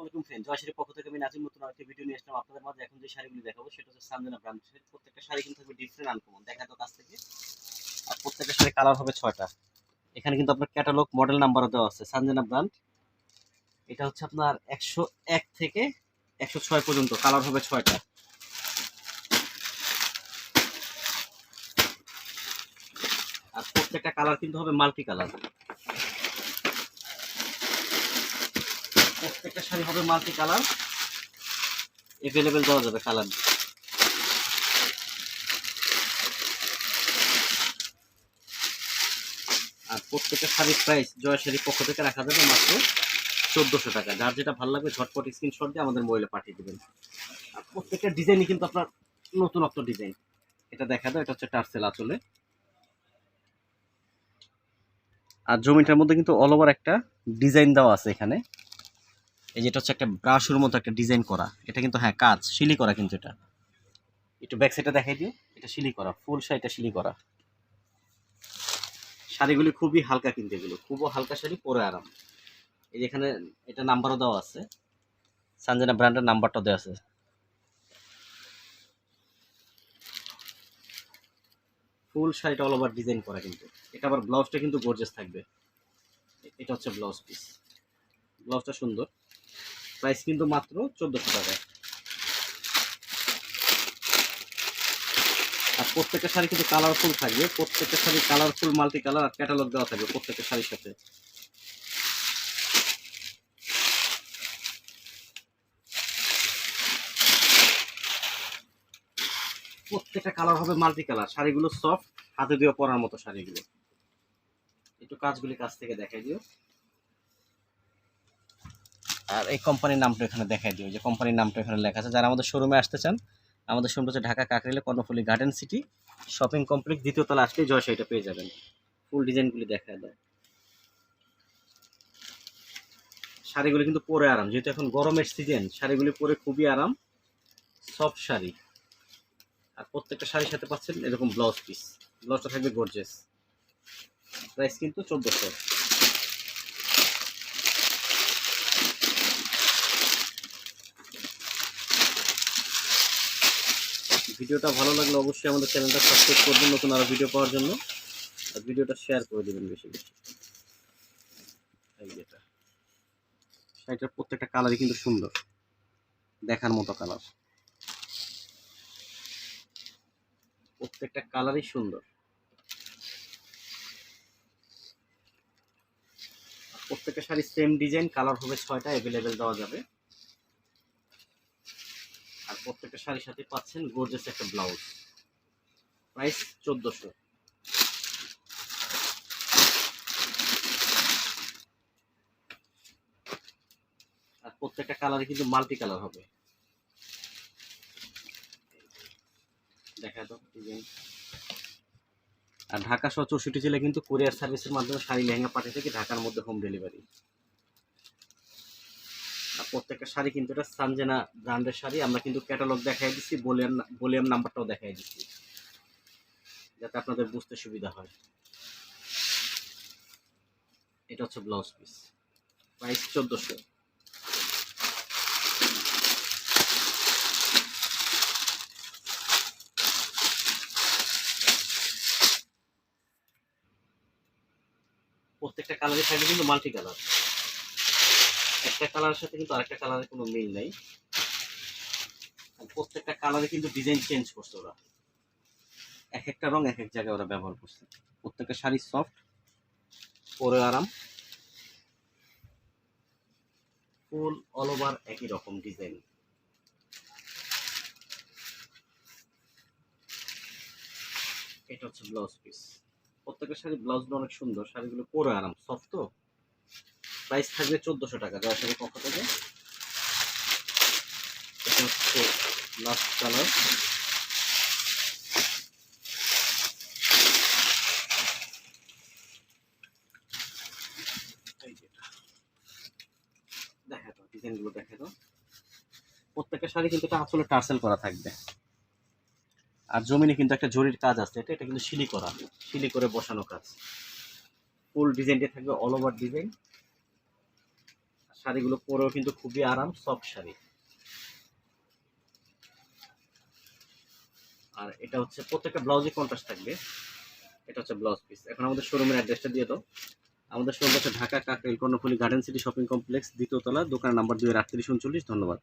আসসালামাইকুম ফ্রেন্ড জয়শ্রীর পক্ষ থেকে আমি নাজিম নতুন আরেকটি ভিডিও নিয়ে আসলাম। আপনাদের মাঝে এখন যে শাড়িগুলি দেখাবো, সেটা হচ্ছে সামজানা ব্র্যান্ডের প্রত্যেকটা শাড়ি কিন্তু থাকবে ডিফারেন্ট আনকমন দেখা তো কাছ থেকে। আর প্রত্যেকটা শাড়ি কালার হবে ছয়টা। এখানে কিন্তু আপনার ক্যাটালগ মডেল নাম্বারও দেওয়া আছে, সানজানা ব্র্যান্ড এটা হচ্ছে আপনার একশো এক থেকে একশো ছয় পর্যন্ত। কালার হবে ছয়টা। আর প্রত্যেকটা কালার কিন্তু হবে মাল্টি কালার প্রত্যেকটা শাড়ি হবে মাল্টি কালার। এভেলেবেল দেওয়া যাবে কালার আর প্রত্যেকটা শাড়ির প্রাইস জয় শাড়ির পক্ষ থেকে রাখা যাবে মাত্র চোদ্দোশো টাকা। যার যেটা ভালো লাগবে ঝটপট স্ক্রিনশট দিয়ে আমাদের মোবাইলে পাঠিয়ে দেবেন। আর প্রত্যেকটা ডিজাইনই কিন্তু আপনার নতুনত্ব ডিজাইন এটা দেখা দাও এটা হচ্ছে টার্সেল আচলে। আর জমিটার মধ্যে কিন্তু অল ওভার একটা ডিজাইন দেওয়া আছে এখানে। এই যেটা হচ্ছে একটা ব্রাশের মতো একটা ডিজাইন করা। এটা কিন্তু হ্যাঁ কাজ, শিলি করা কিন্তু এটা। একটু ব্যাক সাইডটা দেখাই দিও এটা শিলি করা ফুল শাড়িটা শিলি করা। শাড়িগুলি খুবই হালকা কিন্তু এগুলো, খুবও হালকা শাড়ি, পরে আরাম। এই যে এখানে এটা নাম্বারও দেওয়া আছে। সানজানা ব্র্যান্ডের নাম্বারটা দেওয়া আছে। ফুল শাড়িটা অল ওভার ডিজাইন করা কিন্তু। এটা আবার ব্লাউজটা কিন্তু গর্জেস থাকবে। এটা হচ্ছে ব্লাউজ পিস ব্লাউজটা সুন্দর। প্রাইস কিন্তু মাত্র চোদ্দোশো টাকা। আর প্রত্যেকটা শাড়ি কিন্তু কালারফুল থাকবে। প্রত্যেকটা শাড়ি কালারফুল মাল্টি কালার আর ক্যাটালগ দেওয়া থাকবে প্রত্যেকটা শাড়ির সাথে। প্রত্যেকটা কালার হবে মাল্টি কালার শাড়িগুলো সফট হাতে দিয়ে পরার মতো শাড়িগুলো। একটু কাজগুলি কাছ থেকে দেখাই দিও। আর এই কোম্পানির নামটা এখানে দেখাই দিও যে কোম্পানির নামটা এখানে লেখা আছে। যারা আমাদের শোরুমে আসতে চান, আমাদের শোরুম হচ্ছে Dhaka কাকরিলে Karnaphuli garden city shopping complex দ্বিতীয় তলা আসলেই জয় শাড়িটা পেয়ে যাবেন। ফুল ডিজাইনগুলি দেখা দেয় শাড়িগুলি কিন্তু পরে আরাম। যেহেতু এখন গরমের সিজন শাড়িগুলি পরে খুবই আরাম। সফট শাড়ি। আর প্রত্যেকটা শাড়ির সাথে পাচ্ছেন এরকম ব্লাউজ পিস ব্লাউজটা থাকবে গর্জেস প্রাইস কিন্তু চোদ্দোশো। ভিডিওটা ভালো লাগলে অবশ্যই আমাদের চ্যানেলটা সাবস্ক্রাইব করবেন নতুন আরও ভিডিও পাওয়ার জন্য। আর ভিডিওটা শেয়ার করে দেবেন বেশি বেশি। এই শাড়িটার প্রত্যেকটা কালারই কিন্তু সুন্দর। দেখার মতো কালার প্রত্যেকটা কালারই সুন্দর। প্রত্যেকটা শাড়ি সেম ডিজাইন কালার হবে ছয়টা অ্যাভেলেবেল দেওয়া যাবে। প্রত্যেকটা শাড়ির সাথে পাচ্ছেন গোর্জেস একটা ব্লাউজ প্রাইস চোদ্দোশো। আর প্রত্যেকটা কালারে কিন্তু মাল্টি কালার হবে। দেখা দাও আর ঢাকা সহ চৌষট্টি জেলায় কিন্তু কোরিয়ার সার্ভিসের মাধ্যমে শাড়ি লেহেঙ্গা পাঠিয়ে থেকে ঢাকার মধ্যে হোম ডেলিভারি প্রত্যেকটা শাড়ি কিন্তু এটা সানজেনা ব্র্যান্ডের শাড়ি। আমরা কিন্তু ক্যাটালগ দেখাই দিচ্ছি বলিয়াম বলিয়াম নাম্বারটাও দেখাই দিচ্ছি। যাতে আপনাদের বুঝতে সুবিধা হয়। এটা হচ্ছে ব্লাউজ পিস প্রাইস চোদ্দোশো। প্রত্যেকটা কালারই থাকবে কিন্তু মাল্টি কালার একটা কালারের সাথে কিন্তু আরেকটা কালারের কোনো মিল নেই। প্রত্যেকটা কালারে কিন্তু ডিজাইন চেঞ্জ করছে ওরা। এক একটা রং এক এক জায়গায় ওরা ব্যবহার করছে। প্রত্যেকটা শাড়ি সফট পরে আরাম। ফুল অল ওভার একই রকম ডিজাইন এটা হচ্ছে ব্লাউজ পিস প্রত্যেকটা শাড়ি ব্লাউজগুলো অনেক সুন্দর, শাড়িগুলো পরে আরাম। সফট তো? প্রাইস থাকবে চোদ্দোশো টাকা সাথে পক্ষ থেকে। এটা হচ্ছে লাস্ট কালার দেখা দাও ডিজাইনগুলো প্রত্যেকটা শাড়ি কিন্তু আসলে টার্সেল করা থাকবে। আর কিন্তু একটা জরির কাজ আছে, এটা কিন্তু করা করে বসানো কাজ। ফুল ডিজাইনটা থাকবে ডিজাইন শাড়িগুলো পরেও কিন্তু খুবই আরাম, সফট শাড়ি। আর এটা হচ্ছে প্রত্যেকটা ব্লাউজে কন্ট্রাস্ট থাকবে। এটা হচ্ছে ব্লাউজ পিস এখন আমাদের শোরুমের অ্যাড্রেসটা দিয়ে দাও। আমাদের শোরুম হচ্ছে Dhaka Kakrail Karnaphuli garden city shopping complex দ্বিতীয়তলা দোকানের দোকান নাম্বার দুই আটত্রিশ উনচল্লিশ। ধন্যবাদ।